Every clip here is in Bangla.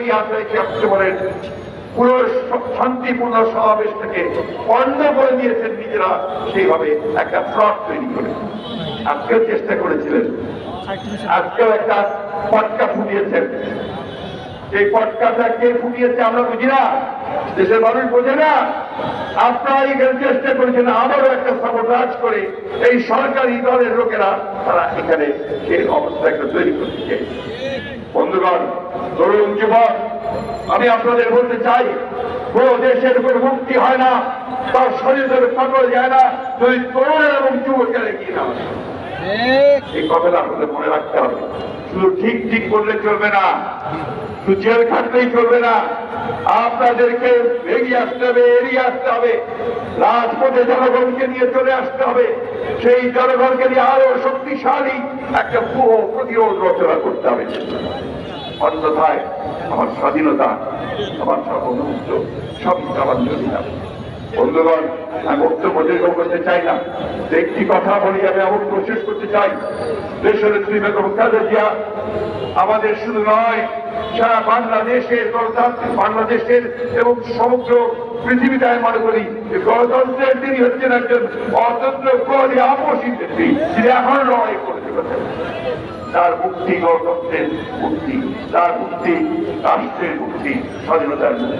সেই আশাইকে অক্টোবরের পুরো শান্তিপূর্ণ সমাবেশ থেকে বন্ধ করে দিয়েছেন নিজেরা, সেইভাবে একটা ফ্রড তৈরি করে। আজকেও চেষ্টা করেছিলেন। আজকেও একটা পটকা ফুটিয়েছেন। এই পটকাটা কে ফুটিয়েছে আমরা বুঝি না। দেশের মানুষ বোঝে না। আপনারা এখানে চেষ্টা করেছেন আবারও একটা সাবোটাজ করে এই সরকারি দলের লোকেরা, তারা এখানে সেই অবস্থা একটা তৈরি করতে। চেয়েছে বন্ধুগণ, তরুণ যুবক, আমি আপনাদের বলতে চাই, কোন দেশের কোন মুক্তি হয় না, তার শরীরের সকল যায় না, যদি তরুণ এবং যুবকের কি না। শুধু ঠিক ঠিক করলে চলবে না, শুধু খাটলেই চলবে না। আপনাদেরকে বেরিয়ে আসতে হবে, এড়িয়ে আসতে হবে। রাজপথে জনগণকে নিয়ে চলে আসতে হবে। সেই জনগণকে নিয়ে আরও শক্তিশালী একটা পুরো প্রতিরোধ রচনা করতে হবে। অন্যথায় আমার স্বাধীনতা, আমার সর্বমুক্ত সবই আমার জন্য বন্ধুগণ, আমি বক্তব্য দীর্ঘ করতে চাই না। একটি কথা বলি, আমি আমার শেষ করতে চাই। দেশের শ্রী বেগম খালেদা জিয়া আমাদের শুধু নয়, সারা বাংলাদেশের গণতান্ত্রিক বাংলাদেশের এবং সমগ্র পৃথিবীতে আমি মনে করি, গণতন্ত্রের তিনি হচ্ছেন একজন অতন্ত্র আপসী তিনি এখন লড়াই করে চলেছেন তার মুক্তি গণতন্ত্রের মুক্তি, তার মুক্তি রাষ্ট্রের মুক্তি, স্বাধীনতার মুক্তি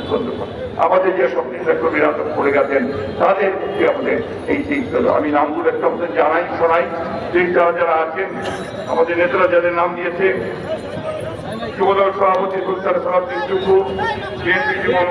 আমাদের যে সব নেতাকর্মীরা পড়ে গেছেন, তাদের মুক্তি আমাদের এই চিন্তা আমি নামগুলো একটা আমাদের জানাই, শোনাই। চিন্তা যারা আছেন, আমাদের নেতারা যাদের নাম দিয়েছে, যুবদল সভাপতি সুলতান টুকু বিএনপি যুব